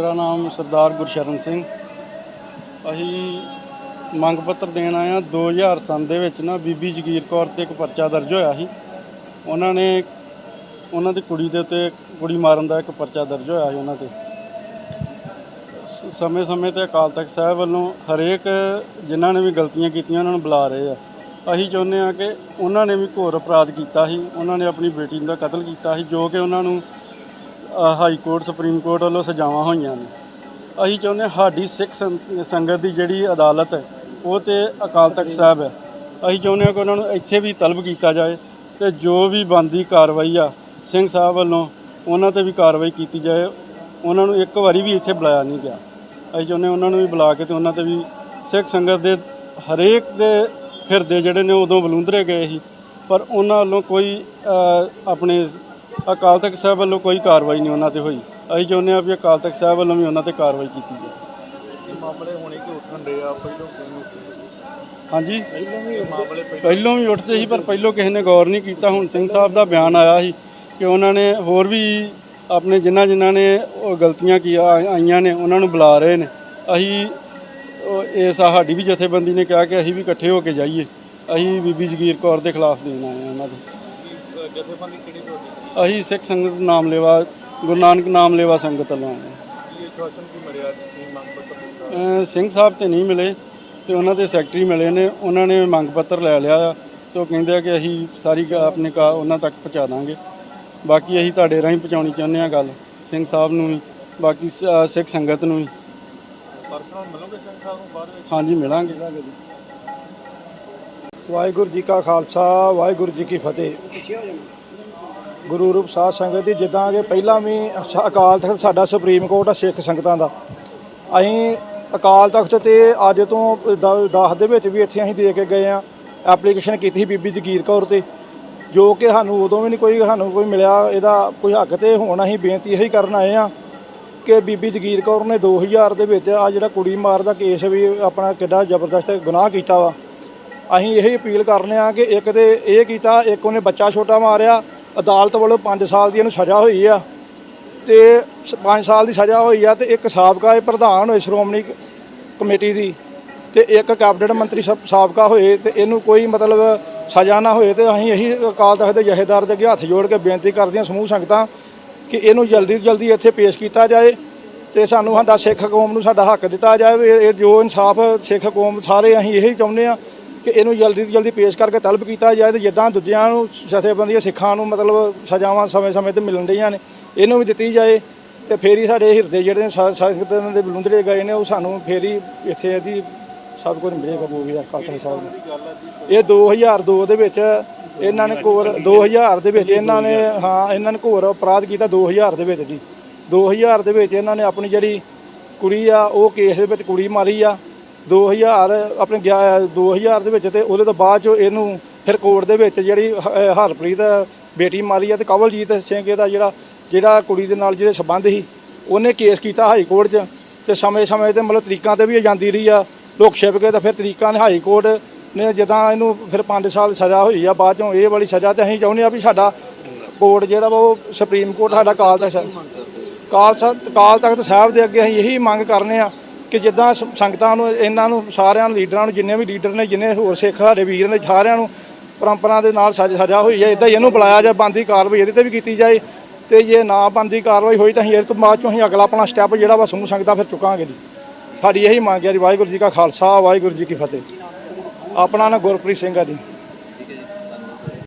ਮੇਰਾ ਨਾਮ ਸਰਦਾਰ ਗੁਰਸ਼ਰਨ ਸਿੰਘ। ਅਸੀਂ ਮੰਗ ਪੱਤਰ ਦੇਣ ਆਏ ਹਾਂ। 2000 ਸੰਨ ਦੇ ਵਿੱਚ ਨਾ ਬੀਬੀ ਜਗੀਰ ਕੌਰ ਤੇ ਇੱਕ ਪਰਚਾ ਦਰਜ ਹੋਇਆ ਸੀ। ਉਹਨਾਂ ਨੇ, ਉਹਨਾਂ ਦੀ ਕੁੜੀ ਦੇ ਉੱਤੇ ਕੁੜੀ ਮਾਰਨ ਦਾ ਇੱਕ ਪਰਚਾ ਦਰਜ ਹੋਇਆ ਸੀ ਉਹਨਾਂ ਤੇ। ਸਮੇਂ ਸਮੇਂ ਤੇ ਅਕਾਲ ਤਖਤ ਸਾਹਿਬ ਵੱਲੋਂ ਹਰੇਕ ਜਿਨ੍ਹਾਂ ਨੇ ਵੀ ਗਲਤੀਆਂ ਕੀਤੀਆਂ, ਉਹਨਾਂ ਨੂੰ ਬੁਲਾ ਰਹੇ ਆ। ਅਸੀਂ ਚਾਹੁੰਦੇ ਹਾਂ ਕਿ ਉਹਨਾਂ ਨੇ ਵੀ ਘੋਰ ਅਪਰਾਧ ਕੀਤਾ ਸੀ। ਉਹਨਾਂ ਨੇ ਆਪਣੀ ਬੇਟੀ ਦਾ ਕਤਲ ਕੀਤਾ ਸੀ, ਜੋ ਕਿ ਉਹਨਾਂ ਨੂੰ ਹਾਈ ਕੋਰਟ ਸੁਪਰੀਮ ਕੋਰਟ ਵੱਲੋਂ ਸਜ਼ਾਵਾਂ ਹੋਈਆਂ ਨੇ। ਅਸੀਂ ਚਾਹੁੰਦੇ ਹਾਂ ਸਾਡੀ ਸਿੱਖ ਸੰ- ਸੰਗਤ ਦੀ ਜਿਹੜੀ ਅਦਾਲਤ ਹੈ ਉਹ ਤੇ ਅਕਾਲ ਤਖਤ ਸਾਹਿਬ ਹੈ। ਅਸੀਂ ਚਾਹੁੰਦੇ ਹਾਂ ਕਿ ਉਹਨਾਂ ਨੂੰ ਇੱਥੇ ਵੀ ਤਲਬ ਕੀਤਾ ਜਾਏ ਤੇ ਜੋ ਵੀ ਬੰਦੀ ਕਾਰਵਾਈ ਆ ਸਿੰਘ ਸਾਹਿਬ ਵੱਲੋਂ ਉਹਨਾਂ ਤੇ ਵੀ ਕਾਰਵਾਈ ਕੀਤੀ ਜਾਏ। ਉਹਨਾਂ ਨੂੰ ਇੱਕ ਵਾਰੀ ਵੀ ਇੱਥੇ ਬੁਲਾਇਆ ਨਹੀਂ ਗਿਆ। ਅਸੀਂ ਚਾਹੁੰਦੇ ਹਾਂ ਉਹਨਾਂ ਨੂੰ ਵੀ ਬੁਲਾ ਕੇ ਤੇ ਉਹਨਾਂ ਤੇ ਵੀ ਸਿੱਖ ਸੰਗਤ ਦੇ ਹਰੇਕ ਦੇ ਫਿਰਦੇ ਜਿਹੜੇ ਨੇ ਉਦੋਂ ਬਲੂੰਦਰੇ ਗਏ ਸੀ। ਪਰ ਉਹਨਾਂ ਵੱਲੋਂ ਕੋਈ ਅ, ਆਪਣੇ ਅਕਾਲ ਤਖਤ ਸਾਹਿਬ ਵੱਲੋਂ ਕੋਈ ਕਾਰਵਾਈ ਨਹੀਂ ਉਹਨਾਂ ਤੇ ਹੋਈ। ਅਸੀਂ ਚਾਹੁੰਦੇ ਹਾਂ ਵੀ ਅਕਾਲ ਤਖਤ ਸਾਹਿਬ ਵੱਲੋਂ ਵੀ ਉਹਨਾਂ ਤੇ ਕਾਰਵਾਈ ਕੀਤੀ ਇਹ ਮਾਮਲੇ ਹੋਣੇ ਕਿ ਉੱਠਣ ਦੇ ਆ ਪਹਿਲੋਂ ਕਿਉਂ ਹਾਂਜੀ। ਪਹਿਲੋਂ ਵੀ ਇਹ ਮਾਮਲੇ ਪਹਿਲਾਂ ਪਹਿਲੋਂ ਵੀ ਉੱਠਦੇ ਸੀ ਪਰ ਪਹਿਲੋਂ ਕਿਸੇ ਨੇ ਗੌਰ ਨਹੀਂ ਕੀਤਾ। ਹੁਣ ਸਿੰਘ ਸਾਹਿਬ ਦਾ ਬਿਆਨ ਆਇਆ ਸੀ ਕਿ ਉਹਨਾਂ ਨੇ ਹੋਰ ਵੀ ਆਪਣੇ ਜਿਨ੍ਹਾਂ ਜਿਨ੍ਹਾਂ ਨੇ ਉਹ ਗਲਤੀਆਂ ਕੀ ਆਈਆਂ ਨੇ ਉਹਨਾਂ ਨੂੰ ਬੁਲਾ ਰਹੇ ਨੇ। ਅਸੀਂ ਉਹ ਇਹ ਸਾਡੀ ਵੀ ਜਥੇਬੰਦੀ ਨੇ ਕਿਹਾ ਕਿ ਅਸੀਂ ਵੀ ਇਕੱਠੇ ਹੋ ਕੇ ਜਾਈਏ। ਅਸੀਂ ਬੀਬੀ ਜਗੀਰ ਕੌਰ ਦੇ ਖਿਲਾਫ ਦੇਣ ਆਏ ਹਾਂ ਉਹਨਾਂ ਦੇ। ਜਥੇਬੰਦੀ ਕਿਹੜੀ ਤੁਹਾਡੀ ਅਸੀਂ ਸਿੱਖ ਸੰਗਤ ਨਾਮ ਲੈਵਾ ਗੁਰੂ ਨਾਨਕ ਨਾਮ ਲੈਵਾ ਸੰਗਤ ਵੱਲੋਂ ਆਏ ਹਾਂ। ਕੀ ਸ਼ਾਸਨ ਕੀ ਮਰਿਆ ਕੀ ਮੰਗ ਪੱਤਰ ਦਿੱਤਾ? ਅਹ ਸਿੰਘ ਸਾਹਿਬ ਤੇ ਨਹੀਂ ਮਿਲੇ ਤੇ ਉਹਨਾਂ ਦੇ ਸੈਕਟਰੀ ਮਿਲੇ ਨੇ ਉਹਨਾਂ ਨੇ ਮੰਗ ਪੱਤਰ ਲੈ ਲਿਆ ਆ ਤੇ ਉਹ ਕਹਿੰਦੇ ਆ ਕਿ ਅਸੀਂ ਸਾਰੀ ਗ- ਆਪਣੇ ਕਾ ਉਹਨਾਂ ਤੱਕ ਪਹੁੰਚਾ ਦਾਂਗੇ। ਬਾਕੀ ਅਸੀਂ ਤੁਹਾਡੇ ਰਾਹੀਂ ਪਹੁੰਚਾਉਣੀ ਚਾਹੁੰਦੇ ਆ ਗੱਲ ਸਿੰਘ ਸਾਹਿਬ ਨੂੰ ਵੀ ਬਾਕੀ ਸ- ਅਹ ਸਿੱਖ ਸੰਗਤ ਨੂੰ ਵੀ। ਪਰਸਨਲ ਮਿਲੋਗੇ ਸਿੰਘ ਸਾਹਿਬ ਨੂੰ ਬਾਅਦ ਵਿੱਚ? ਹਾਂਜੀ ਮਿਲਾਂਗੇ। ਵਾਹਿਗੁਰੂ ਜੀ ਕਾ ਖਾਲਸਾ, ਵਾਹਿਗੁਰੂ ਜੀ ਕੀ ਫਤਿਹ। ਗੁਰੂ ਰੂਪ ਸਾਧ ਸੰਗਤ ਦੀ ਜਿੱਦਾਂ ਕਿ ਪਹਿਲਾਂ ਵੀ ਸ- ਅਕਾਲ ਤਖਤ ਸਾਡਾ ਸੁਪਰੀਮ ਕੋਰਟ ਆ ਸਿੱਖ ਸੰਗਤਾਂ ਦਾ। ਅਸੀਂ ਅਕਾਲ ਤਖਤ ਤੇ ਅੱਜ ਤੋਂ 10 ਦੇ ਵਿੱਚ ਵੀ ਇੱਥੇ ਅਸੀਂ ਦੇ ਕੇ ਗਏ ਆ। ਐਪਲੀਕੇਸ਼ਨ ਕੀਤੀ ਸੀ ਬੀਬੀ ਜਗੀਰ ਕੌਰ ਤੇ, ਜੋ ਕਿ ਸਾਨੂੰ ਉਦੋਂ ਵੀ ਨਹੀਂ ਕੋਈ, ਸਾਨੂੰ ਕੋਈ ਮਿਲਿਆ, ਇਹਦਾ ਕੋਈ ਹੱਕ ਤੇ ਹੁਣ ਅਸੀਂ ਬੇਨਤੀ ਇਹੀ ਕਰਨ ਆਏ ਆ ਕਿ ਬੀਬੀ ਜਗੀਰ ਕੌਰ ਨੇ 2000 ਦੇ ਵਿੱਚ ਆ ਜਿਹੜਾ ਕੁੜੀ ਮਾਰ ਦਾ ਕੇਸ ਵੀ ਆਪਣਾ ਕਿੱਡਾ ਜ਼ਬਰਦਸਤ ਗੁਨਾਹ ਕੀਤਾ ਵਾ। ਅਸੀਂ ਇਹੀ ਅਪੀਲ ਕਰਨੇ ਆ ਕਿ ਇੱਕ ਤੇ ਇਹ ਕੀਤਾ, ਇੱਕ ਉਹਨੇ ਬੱਚਾ ਛੋਟਾ ਮਾਰਿਆ, ਅਦਾਲਤ ਵੱਲੋਂ 5 ਸਾਲ ਦੀ ਇਹਨੂੰ ਸਜ਼ਾ ਹੋਈ ਆ। ਤੇ 5 ਸਾਲ ਦੀ ਸਜ਼ਾ ਹੋਈ ਆ ਤੇ ਇੱਕ ਸਾਬਕਾ ਇਹ ਪ੍ਰਧਾਨ ਹੋਏ, ਸ਼੍ਰੋਮਣੀ ਕਮੇਟੀ ਦੀ ਤੇ ਇੱਕ ਕੈਬਨਿਟ ਮੰਤਰੀ ਸਾ- ਸਾਬਕਾ ਹੋਏ ਤੇ ਇਹਨੂੰ ਕੋਈ ਮਤਲਬ ਸਜ਼ਾ ਨਾ ਹੋਏ ਤੇ ਅਸੀਂ ਇਹੀ ਅਕਾਲ ਤਖਤ ਦੇ ਜਹੇਦਾਰ ਦੇ ਅੱਗੇ ਹੱਥ ਜੋੜ ਕੇ ਬੇਨਤੀ ਕਰਦੇ ਹਾਂ ਸਮੂਹ ਸੰਗਤਾਂ ਕਿ ਇਹਨੂੰ ਜਲਦੀ ਤੋਂ ਜਲਦੀ ਇੱਥੇ ਪੇਸ਼ ਕੀਤਾ ਜਾਏ ਤੇ ਸਾਨੂੰ ਸਾਡਾ ਸਿੱਖ ਕੌਮ ਨੂੰ ਸਾਡਾ ਹੱਕ ਦਿੱਤਾ ਜਾਵੇ। ਇਹ ਜੋ ਇਨਸਾਫ ਸਿੱਖ ਕੌਮ ਸਾਰੇ ਅਸੀਂ ਇਹੀ ਚਾਹੁੰਦੇ ਆ ਕਿ ਇਹਨੂੰ ਜਲਦੀ ਤੋਂ ਜਲਦੀ ਪੇਸ਼ ਕਰਕੇ ਤਲਬ ਕੀਤਾ ਜਾਏ ਤੇ ਜਿੱਦਾਂ ਦੂਜਿਆਂ ਨੂੰ ਜਥੇਬੰਦੀਆਂ, ਸਿੱਖਾਂ ਨੂੰ ਮਤਲਬ ਸਜ਼ਾਵਾਂ ਸਮੇਂ-ਸਮੇਂ ਤੇ ਮਿਲਣ ਡਈਆਂ ਨੇ, ਇਹਨੂੰ ਵੀ ਦਿੱਤੀ ਜਾਏ ਤੇ ਫੇਰ ਹੀ ਸਾਡੇ ਹਿਰਦੇ ਜਿਹੜੇ ਨੇ ਸਾ- ਦੇ ਬਲੁੰਦਰੇ ਗਏ ਨੇ, ਉਹ ਸਾਨੂੰ ਫੇਰ ਹੀ ਇੱਥੇ ਇਹਦੀ ਸਭ ਕੁਝ ਮਿਲੇਗਾ ਜੋ ਵੀ ਆ ਕਾਤਾ ਸਾਹਿਬ ਨੂੰ ਇਹ 2002 ਦੇ ਵਿੱਚ ਇਹਨਾਂ ਨੇ ਘੋਰ 2000 ਦੇ ਵਿੱਚ ਇਹਨਾਂ ਨੇ, ਹਾਂ, ਇਹਨਾਂ ਨੇ ਘੋਰ ਅਪਰਾਧ ਕੀਤਾ 2000 ਦੇ ਵਿੱਚ ਜੀ। 2000 ਦੇ ਵਿੱਚ ਇਹਨਾਂ ਨੇ ਆਪਣੀ ਜਿਹੜੀ ਕੁੜੀ ਆ, ਉਹ ਕੇਸ ਦੇ ਵਿੱਚ ਕੁੜੀ ਮਾਰੀ ਆ। 2000 ਆਪਣੇ ਗਿਆ- 2000 ਦੇ ਵਿੱਚ ਤੇ ਉਹਦੇ ਤੋਂ ਬਾਅਦ ਚੋਂ ਇਹਨੂੰ ਫਿਰ ਕੋਰਟ ਦੇ ਵਿੱਚ ਜਿਹੜੀ ਹ- ਹਰਪ੍ਰੀਤ ਬੇਟੀ ਮਾਰੀ ਆ ਤੇ ਕਵਲਜੀਤ ਸਿੰਘ ਇਹਦਾ ਜਿਹੜਾ ਜਿਹੜਾ ਕੁੜੀ ਦੇ ਨਾਲ ਜਿਹੜੇ ਸਬੰਧ ਸੀ, ਉਹਨੇ ਕੇਸ ਕੀਤਾ ਹਾਈ ਕੋਰਟ 'ਚ ਤੇ ਸਮੇਂ-ਸਮੇਂ ਤੇ ਮਤਲਬ ਤਰੀਕਾਂ ਤੇ ਵੀ ਜਾਂਦੀ ਰਹੀ ਆ, ਲੋਕ ਛਿਪ ਕੇ ਤਾਂ ਫਿਰ ਤਰੀਕਾਂ ਨੇ ਹਾਈ ਕੋਰਟ ਨੇ ਜਦਾਂ ਇਹਨੂੰ ਫਿਰ 5 ਸਾਲ ਸਜ਼ਾ ਹੋਈ ਆ, ਬਾਅਦ ਚੋਂ ਇਹ ਵਾਲੀ ਸਜ਼ਾ ਤੇ ਅਸੀਂ ਚਾਹੁੰਦੇ ਆ ਵੀ ਸਾਡਾ ਕੋਰਟ ਜਿਹੜਾ ਵਾ ਉਹ ਸੁਪਰੀਮ ਕੋਰਟ, ਸਾਡਾ ਕਾਲ ਤਖਤ ਕਾਲ ਤਖਤ ਕਾਲ ਤਖਤ ਸਾਹਿਬ ਦੇ ਅੱਗੇ ਅਸੀਂ ਇਹੀ ਮੰਗ ਕਰਨੇ ਆ ਕਿ ਜਿੱਦਾਂ ਸ- ਸੰਗਤਾਂ ਨੂੰ, ਇਹਨਾਂ ਨੂੰ, ਸਾਰਿਆਂ ਨੂੰ, ਲੀਡਰਾਂ ਨੂੰ, ਜਿੰਨੇ ਵੀ ਲੀਡਰ ਨੇ, ਜਿੰਨੇ ਹੋਰ ਸਿੱਖ ਸਾਡੇ ਵੀਰ ਨੇ, ਸਾਰਿਆਂ ਨੂੰ ਪਰੰਪਰਾ ਦੇ ਨਾਲ ਸਜ਼, ਸਜ਼ਾ ਹੋਈ ਹੈ। ਇਦਾਂ ਹੀ ਇਹਨੂੰ ਬੁਲਾਇਆ ਜਾ ਬੰਦੀ ਕਾਰਵਾਈ ਇਹਦੇ ਤੇ ਵੀ ਕੀਤੀ ਜਾਏ। ਤੇ ਜੇ ਨਾ ਬੰਦੀ ਕਾਰਵਾਈ ਹੋਈ ਤਾਂ ਅਸੀਂ ਇਹ ਤੋਂ ਬਾਅਦ ਚੋਂ ਅਸੀਂ ਅਗਲਾ ਆਪਣਾ ਸਟੈਪ ਜਿਹੜਾ ਵਾ ਸਮੂਹ ਸੰਗਤਾਂ ਫਿਰ ਚੁੱਕਾਂਗੇ ਜੀ। ਸਾਡੀ ਇਹੀ ਮੰਗ ਹੈ ਜੀ, ਵਾਹਿਗੁਰੂ ਜੀ ਕਾ ਖਾਲਸਾ, ਵਾਹਿਗੁਰੂ ਜੀ ਕੀ ਫਤਿਹ। ਆਪਣਾ ਨਾ ਗੁਰਪ੍ਰੀਤ ਸਿੰਘ ਆ ਜੀ।